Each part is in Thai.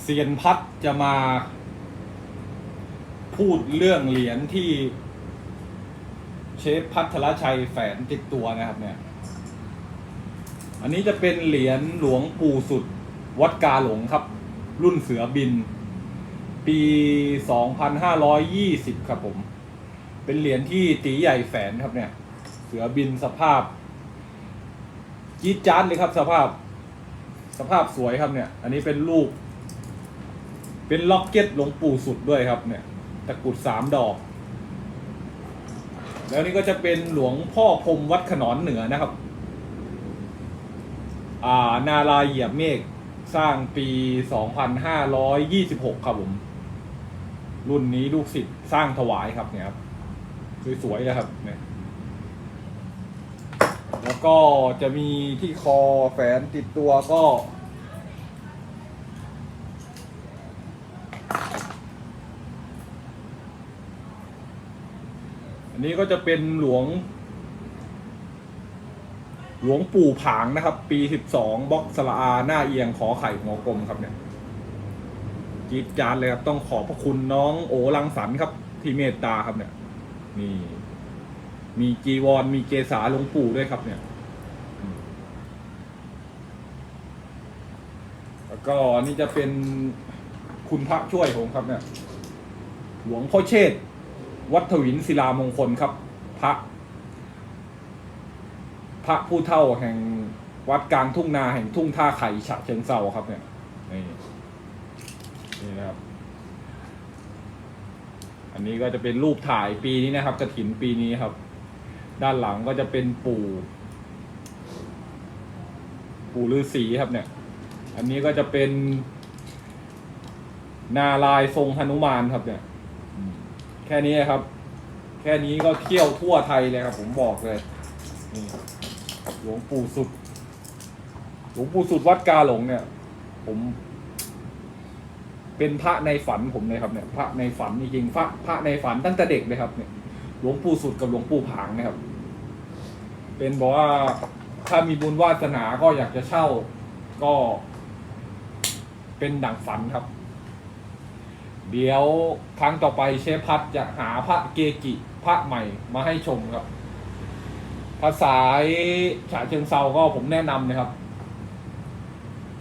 เซียนพัดจะมาพูดเรื่องเหรียญที่เชฟพัทรชัยแฝนติดตัวนะครับเนี่ย อันนี้จะเป็นเหรียญหลวงปู่สุดวัดกาหลงครับ รุ่นเสือบิน ปี 2520 ครับผม เป็นเหรียญที่ตีใหญ่แฝนครับเนี่ย เสือบินสภาพ จี๊ดจ๊าดเลยครับสภาพ สภาพสวยครับเนี่ย อันนี้เป็นรูป เป็นล็อกเก็ตหลวงปู่สุดด้วยครับ เนี่ย ตะกรุดสามดอก แล้วนี่ก็จะเป็นหลวงพ่อพรมวัดขนอนเหนือนะครับ อ่า นาลายเหยียบเมฆสร้างปี 2526 ครับผม รุ่นนี้ลูกศิษย์สร้างถวายครับเนี่ยครับ สวยๆเลยครับเนี่ย แล้วก็จะมีที่คอแฝนติดตัวก็ อันนี้ก็จะเป็นหลวง หลวงปู่ผางนะครับ ปีสิบสองบล็อกสละอาหน้าเอียงขอไข่หัวกลมครับเนี่ยจีดจานเลยครับ ต้องขอบพระคุณน้องโอลังสรรค์ครับ ที่เมตตาครับเนี่ยนี่ มีจีวร มีเกษาหลวงปู่ด้วยครับเนี่ย แล้วก็นี่จะเป็นคุณพระช่วยผมครับเนี่ย หลวงพ่อเชษวัดถวินศิลามงคลครับ พระ พระผู้เท่าแห่งวัดกลางทุ่งนาแห่งทุ่งท่าไข่ฉะเชิงเซาครับเนี่ยนี่นี่นะครับ อันนี้ก็จะเป็นรูปถ่ายปีนี้นะครับกระถินปีนี้ครับ ด้านหลังก็จะเป็นปู่ ปู่ฤาษีครับเนี่ย อันนี้ก็จะเป็น นาลายทรงหนุมานครับเนี่ย แค่นี้ครับ แค่นี้ก็เที่ยวทั่วไทยเลยครับ ผมบอกเลยนี่หลวงปู่สุด หลวงปู่สุดวัดกาหลงเนี่ย ผม เป็นพระในฝันผมเลยครับเนี่ย พระในฝันจริงๆพระพระในฝันตั้งแต่เด็กเลยครับเนี่ยหลวงปู่สุดกับหลวงปู่ผางนะครับ เป็นบอกว่าถ้ามีบุญวาสนาก็อยากจะเช่าก็ เป็นดั่งฝันครับ เดี๋ยวครั้งต่อไปเชฟพัดจะหาพระเกกิพระใหม่มาให้ชมครับ ภาษาฉะเชิงเซาก็ผมแนะนำนะครับ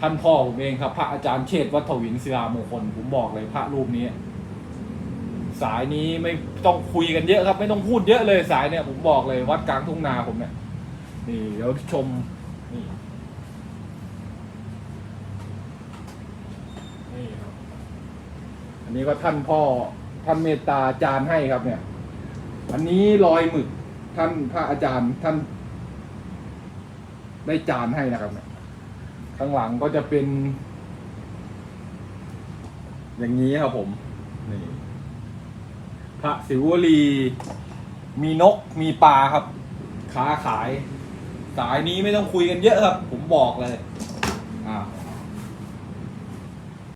ท่านพ่อผมเองครับ พระอาจารย์เชษวัฒวินศิลามงคลผมบอกเลยพระรูปนี้สายนี้ไม่ต้องคุยกันเยอะครับ ไม่ต้องพูดเยอะเลยสายเนี่ย ผมบอกเลยวัดกลางทุ่งนาผมเนี่ย นี่เดี๋ยวชมนี่นี่ครับอันนี้ก็ท่านพ่อท่านเมตตาจารย์ให้ครับเนี่ย อันนี้รอยหมึกท่านพระอาจารย์ท่าน ได้จานให้นะครับเนี่ยข้างหลังก็จะเป็น อย่างนี้ครับผมนี่พระศิวลีมีนกมีปลาครับ ค้าขาย สายนี้ไม่ต้องคุยกันเยอะครับ ผมบอกเลย อ่า